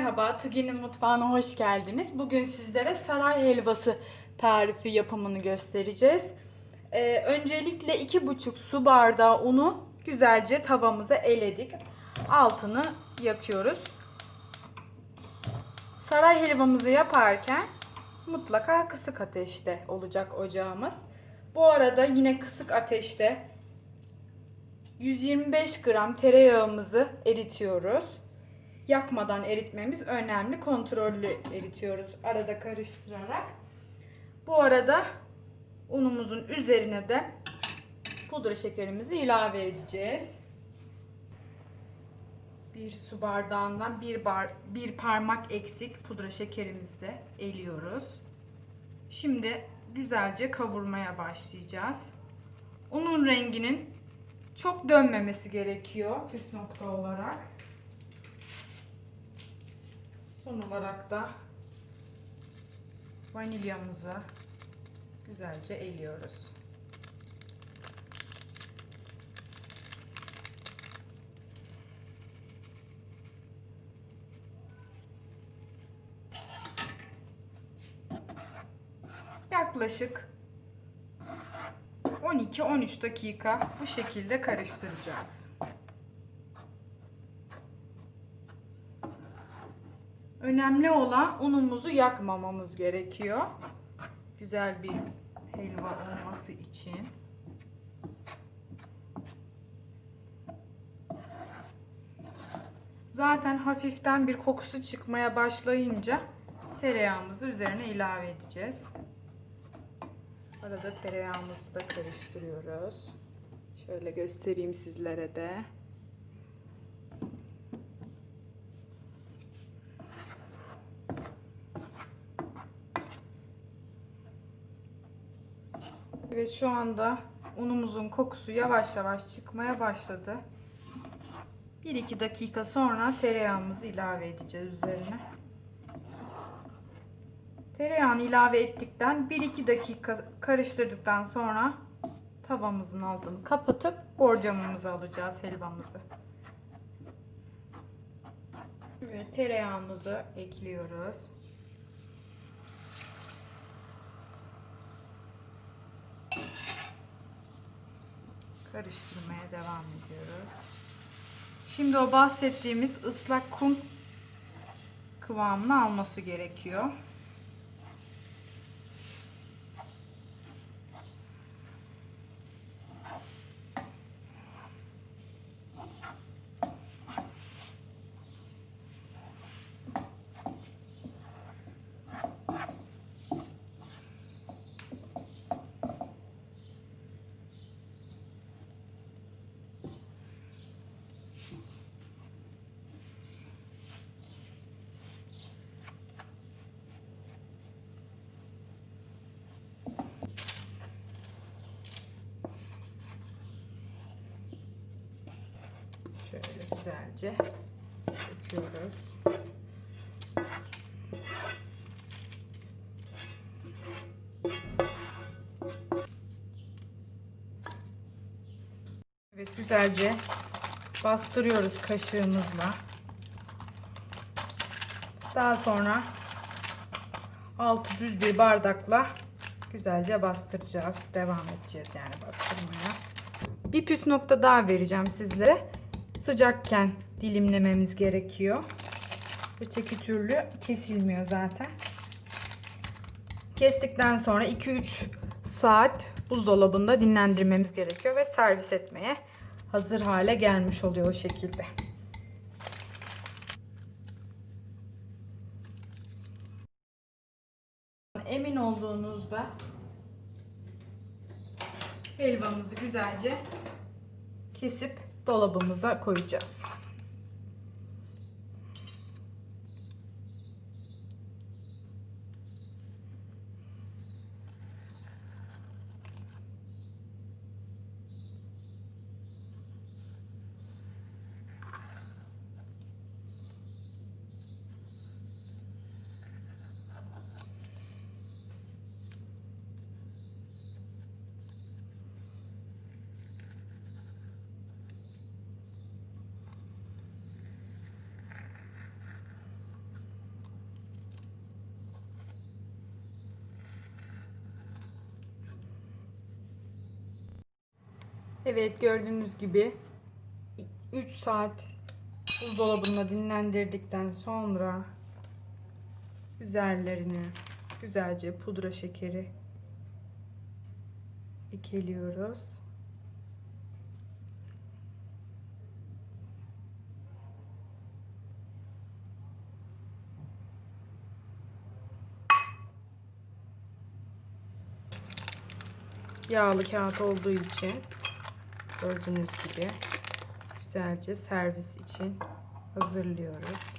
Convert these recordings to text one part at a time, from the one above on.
Merhaba, Tugi'nin mutfağına hoş geldiniz. Bugün sizlere saray helvası tarifi yapımını göstereceğiz. Ee, öncelikle 2,5 su bardağı unu güzelce tavamıza eledik. Altını yakıyoruz. Saray helvamızı yaparken mutlaka kısık ateşte olacak ocağımız. Bu arada yine kısık ateşte 125 gram tereyağımızı eritiyoruz yakmadan eritmemiz önemli. Kontrollü eritiyoruz arada karıştırarak. Bu arada unumuzun üzerine de pudra şekerimizi ilave edeceğiz. Bir su bardağından bir bar bir parmak eksik pudra şekerimizi de eliyoruz. Şimdi güzelce kavurmaya başlayacağız. Unun renginin çok dönmemesi gerekiyor püf nokta olarak. Son olarak da vanilyamızı güzelce eliyoruz. Yaklaşık 12-13 dakika bu şekilde karıştıracağız. Önemli olan unumuzu yakmamamız gerekiyor. Güzel bir helva olması için. Zaten hafiften bir kokusu çıkmaya başlayınca tereyağımızı üzerine ilave edeceğiz. Arada tereyağımızı da karıştırıyoruz. Şöyle göstereyim sizlere de. Evet şu anda unumuzun kokusu yavaş yavaş çıkmaya başladı. 1-2 dakika sonra tereyağımızı ilave edeceğiz üzerine. Tereyağını ilave ettikten 1-2 dakika karıştırdıktan sonra tavamızın altını kapatıp borcamımızı alacağız helvamızı. Evet tereyağımızı ekliyoruz. Karıştırmaya devam ediyoruz. Şimdi o bahsettiğimiz ıslak kum kıvamını alması gerekiyor. Şöyle güzelce döküyoruz. Evet güzelce bastırıyoruz kaşığımızla. Daha sonra altı düz bir bardakla güzelce bastıracağız. Devam edeceğiz yani bastırmaya. Bir püf nokta daha vereceğim sizlere sıcakken dilimlememiz gerekiyor. Öteki türlü kesilmiyor zaten. Kestikten sonra 2-3 saat buzdolabında dinlendirmemiz gerekiyor ve servis etmeye hazır hale gelmiş oluyor o şekilde. Emin olduğunuzda helvamızı güzelce kesip dolabımıza koyacağız. Evet gördüğünüz gibi 3 saat buzdolabında dinlendirdikten sonra üzerlerine güzelce pudra şekeri ekeliyoruz. Yağlı kağıt olduğu için gördüğünüz gibi güzelce servis için hazırlıyoruz.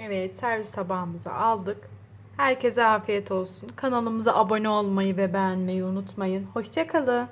Evet servis tabağımızı aldık. Herkese afiyet olsun. Kanalımıza abone olmayı ve beğenmeyi unutmayın. Hoşçakalın.